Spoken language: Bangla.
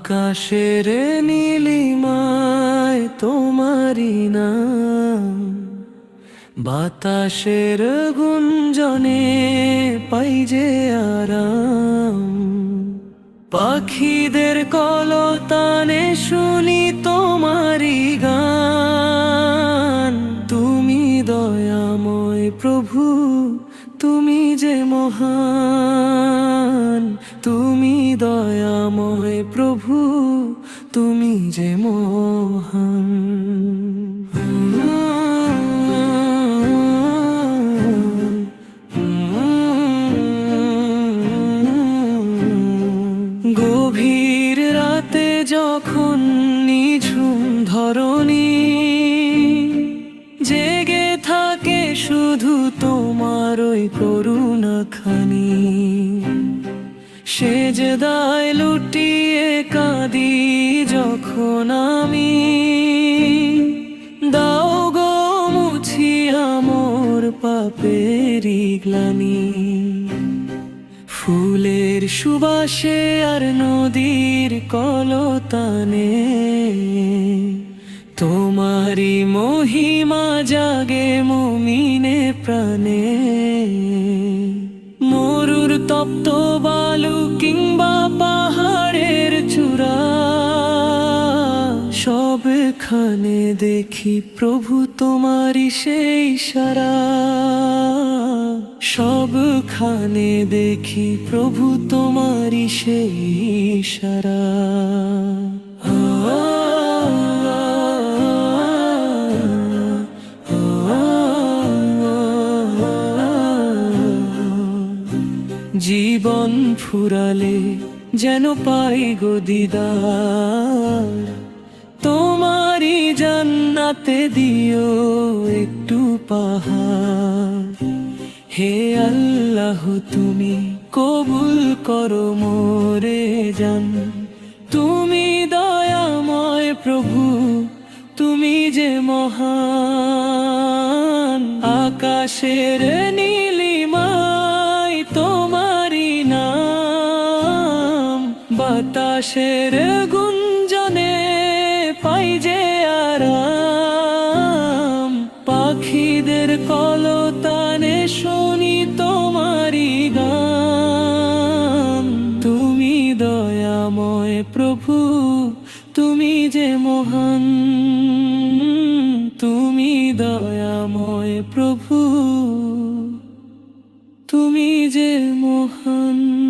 আকাশের নীলিমায় তোমারি নাম। বাতাসের গুঞ্জনে পাই যে আরাম। পাখিদের কলতানে শুনি তোমারি গান। তুমি দয়াময় প্রভু, তুমি যে মহান। তুমি দয়াময় প্রভু, তুমি যে মহান। তোমার ওই করুণা খানি। সেজদায় লুটিয়ে কাঁদি যখন আমি। দাও গো মুছিয়া মোর পাপেরি গ্লানি। ফুলের সুবাসে আর নদীর কলতানে। তোমারি মহিমা জাগে মুমিনে প্রাণে। মরুর তপ্ত বালু কিংবা পাহাড়ের চূড়া, সবখানে দেখি প্রভু তোমারই সেই সারা। সবখানে দেখি প্রভু তোমারই সেই সারা। জীবন ফুরালে যেন পাই গো দিদার। তোমারই জান্নাতে দিও একটু পাহাড়। হে আল্লাহ, তুমি কবুল করো মোরে জান। তুমি দয়াময় প্রভু, তুমি যে মহান। আকাশের নীলিমায় বাতাসের গুঞ্জনে পাই যে আরাম। পাখিদের কলতানে শুনি তোমারি গান। তুমি দয়াময় প্রভু, তুমি যে মহান। তুমি দয়াময় প্রভু, তুমি যে মহান।